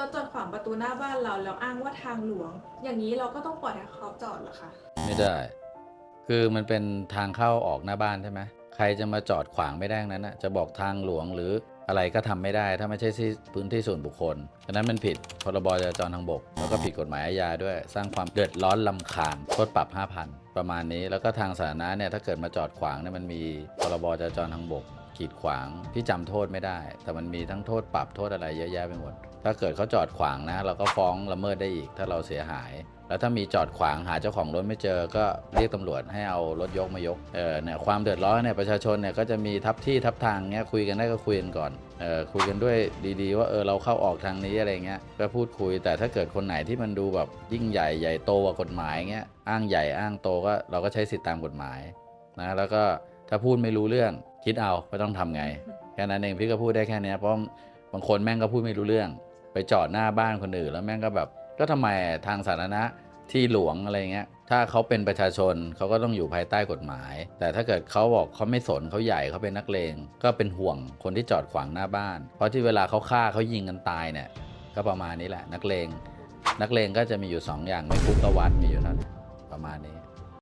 รถจอดขวางประตูหน้าบ้านเราแล้วอ้างว่าทางหลวง อย่างนี้เราก็ต้องปล่อยให้เขาจอดเหรอคะ ไม่ได้ คือมันเป็นทางเข้าออกหน้าบ้านใช่ไหมใครจะมาจอดขวางไม่ได้ทั้งนั้นนะจะบอกทางหลวงหรืออะไรก็ทำไม่ได้ ถ้าไม่ใช่ที่พื้นที่ส่วนบุคคลฉะนั้นมันผิดพรบจราจรทางบก แล้วก็ผิดกฎหมายอาญาด้วย สร้างความเดือดร้อนลำคาญโทษปรับ 5,000ประมาณนี้แล้วก็ทางสาธารณะเนี่ยถ้าเกิดมาจอดขวางเนี่ยมันมีพรบจราจรทางบกขีดขวางพี่จำโทษไม่ได้ แต่มันมีทั้งโทษปรับโทษอะไรเยอะแยะไปหมด ถ้าเกิดเขาจอดขวางนะ เราก็ฟ้องละเมิดได้อีก ถ้าเราเสียหาย แล้วถ้ามีจอดขวางหาเจ้าของรถไม่เจอ ก็เรียกตำรวจให้เอารถยกมายกเออเนี่ยความเดือดร้อนเนี่ยประชาชนเนี่ยก็จะมีทับที่ทับทางเงี้ยคุยกันได้ก็คุยกันก่อนเออคุยกันด้วยดีๆ ว่าเออเราเข้าออกทางนี้อะไรเงี้ยก็พูดคุยแต่ถ้าเกิดคนไหนที่มันดูแบบยิ่งใหญ่ใหญ่โตกว่ากฎหมายเงี้ย อ้างใหญ่อ้างโตก็เราก็ใช้สิทธิตามกฎหมายนะแล้วก็ถ้าพูดไม่รู้เรื่องคิดเอาไม่ต้องทำไงแค่นั้นเองพี่ก็พูดได้แค่นี้เพราะบางคนแม่งก็พูดไม่รู้เรื่อง ไปจอดหน้าบ้านคนอื่นแล้วแม่งก็แบบ ก็ทำไมทางสาธารณะที่หลวงอะไรเงี้ย ถ้าเขาเป็นประชาชนเขาก็ต้องอยู่ภายใต้กฎหมาย แต่ถ้าเกิดเขาบอกเขาไม่สนเขาใหญ่เขาเป็นนักเลง ก็เป็นห่วงคนที่จอดขวางหน้าบ้าน เพราะที่เวลาเขาฆ่าเขายิงกันตายเนี่ย ก็ประมาณนี้แหละ นักเลง นักเลงก็จะมีอยู่สองอย่างไม่คุกก็วัดมีอยู่นั่น ประมาณนี้